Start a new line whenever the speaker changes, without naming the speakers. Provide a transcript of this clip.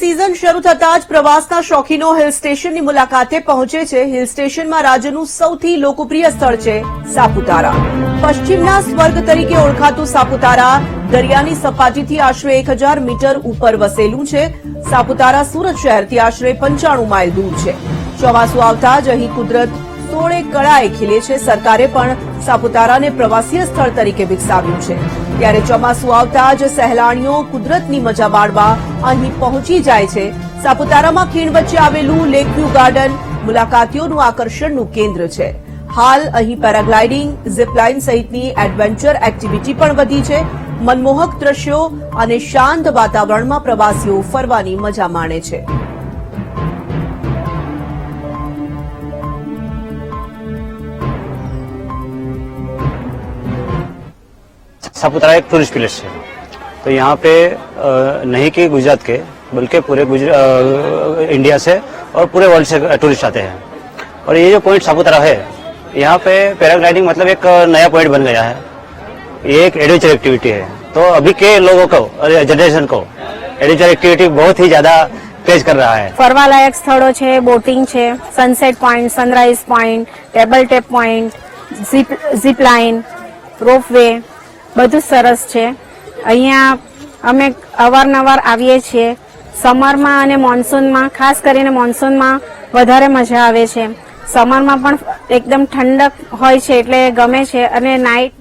Season શરૂ થતાં જ પ્રવાસના શોખીનો હિલ સ્ટેશનની મુલાકાતે પહોંચે છે. હિલ સ્ટેશનમાં રાજ્યનું સૌથી લોકપ્રિય સ્થળ છે સાપુતારા. પશ્ચિમના સ્વર્ગ તરીકે ઓળખાતું સાપુતારા દરિયાની સપાટીથી આશરે એક હજાર મીટર ઉપર વસેલું છે. સાપુતારા સુરત શહેરથી આશરે પંચાણું માઇલ દૂર છે. ચોમાસું આવતા જ અહીં કુદરત સોળે કળાએ ખીલે છે. સરકારે પણ સાપુતારાને પ્રવાસીય સ્થળ તરીકે વિકસાવ્યું છે. ત્યારે ચોમાસું આવતા જ સહેલાણીઓ કુદરતની મજા માણવા અહીં પહોંચી જાય છે. સાપુતારામાં ખીણ વચ્ચે આવેલું લેકવ્યુ ગાર્ડન મુલાકાતીઓનું આકર્ષણનું કેન્દ્ર છે. હાલ અહીં પેરાગ્લાઇડિંગ, ઝીપલાઇન સહિતની એડવેન્ચર એક્ટિવિટી પણ વધી છે. મનમોહક દ્રશ્યો અને શાંત વાતાવરણમાં પ્રવાસીઓ ફરવાની મજા માણે છે.
सापुतारा एक टूरिस्ट प्लेस है तो यहाँ पे अ, नहीं कि गुजरात के बल्कि पूरे गुजरा, अ, इंडिया से और पूरे वर्ल्ड से टूरिस्ट आते हैं और ये जो पॉइंट सापुतारा है यहाँ पे पैराग्लाइडिंग मतलब एक नया पॉइंट बन गया है ये एक एडवेंचर एक्टिविटी है तो अभी के लोगों को जनरेशन को एडवेंचर एक्टिविटी बहुत ही ज्यादा क्रेज कर रहा है
ફરવાલાયક સ્થળો છે બોટિંગ છે sunset point sunrise point table top point zip zip line ropeway બધું સરસ છે. અહીંયા અમે અવારનવાર આવીએ છીએ. સમરમાં અને મોન્સૂનમાં, ખાસ કરીને મોન્સૂનમાં વધારે મજા આવે છે. સમરમાં પણ એકદમ ઠંડક હોય છે એટલે ગમે છે અને નાઇટ